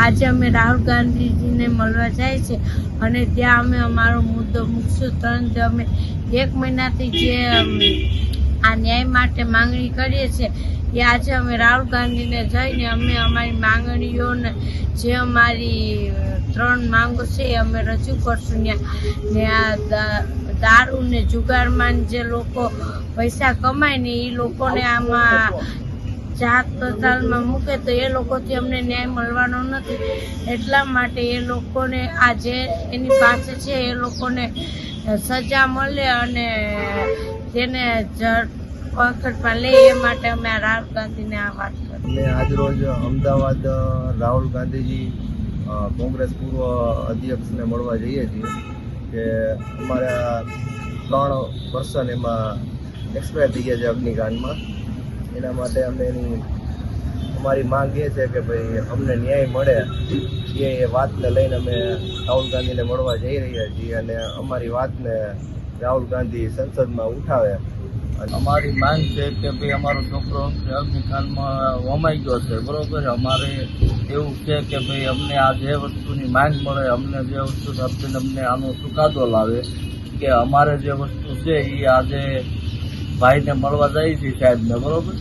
આજે અમે રાહુલ ગાંધીજીને મળવા જાય છે અને ત્યાં અમે અમારો મુદ્દો મૂકશું. તરંત અમે એક મહિનાથી જે આ ન્યાય માટે માંગણી કરીએ છીએ, એ આજે અમે રાહુલ ગાંધીને જઈને અમે અમારી માંગણીઓને જે અમારી ત્રણ માંગો છે એ અમે રજૂ કરશું. ને આ દારૂ ને જુગારમાં જે લોકો પૈસા કમાય ને એ લોકોને આમાં જાત પડતાલમાં મૂકે તો એ લોકોથી અમને ન્યાય મળવાનો નથી. એટલા માટે એ લોકોને આ જે એની પાસે છે, એ લોકોને સજા મળે અને તેને પકડમાં લે એ માટે અમે રાહુલ ગાંધીને આ વાત કરી આજરોજ અમદાવાદ રાહુલ ગાંધીજી કોંગ્રેસ પૂર્વ અધ્યક્ષને મળવા જઈએ છીએ કે અમારા ત્રણ પર્સન એમાં એક્સપાયર થઈ ગયા છે અગ્નિકાંડમાં. એના માટે અમે એની અમારી માંગ એ છે કે ભાઈ અમને ન્યાય મળે. એ વાતને લઈને અમે રાહુલ ગાંધીને મળવા જઈ રહ્યા છીએ અને અમારી વાતને રાહુલ ગાંધી સંસદમાં ઉઠાવે. અમારી માંગ છે કે ભાઈ અમારો છોકરો અગ્નિકાંડમાં વમાઈ ગયો છે. બરોબર? અમારે એવું છે કે ભાઈ અમને આ જે વસ્તુની માંગ મળે, અમને જે વસ્તુ અમને આનો ચુકાદો લાવે, કે અમારે જે વસ્તુ છે એ આજે ભાઈને મળવા જાય છે સાહેબને, બરોબર?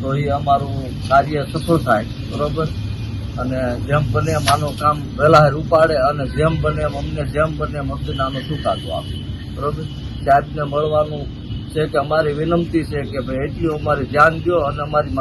તો એ અમારું કાર્ય સફળ થાય, બરોબર? અને જેમ બને એમ આનું કામ વહેલા ઉપાડે અને જેમ બને એમ અમને, જેમ બને એમ અમને આનો ચુકાદો આપે, બરોબર? સાહેબને મળવાનું છે કે અમારી વિનંતી છે કે ભાઈ એટલું અમારે ધ્યાન દો અને અમારી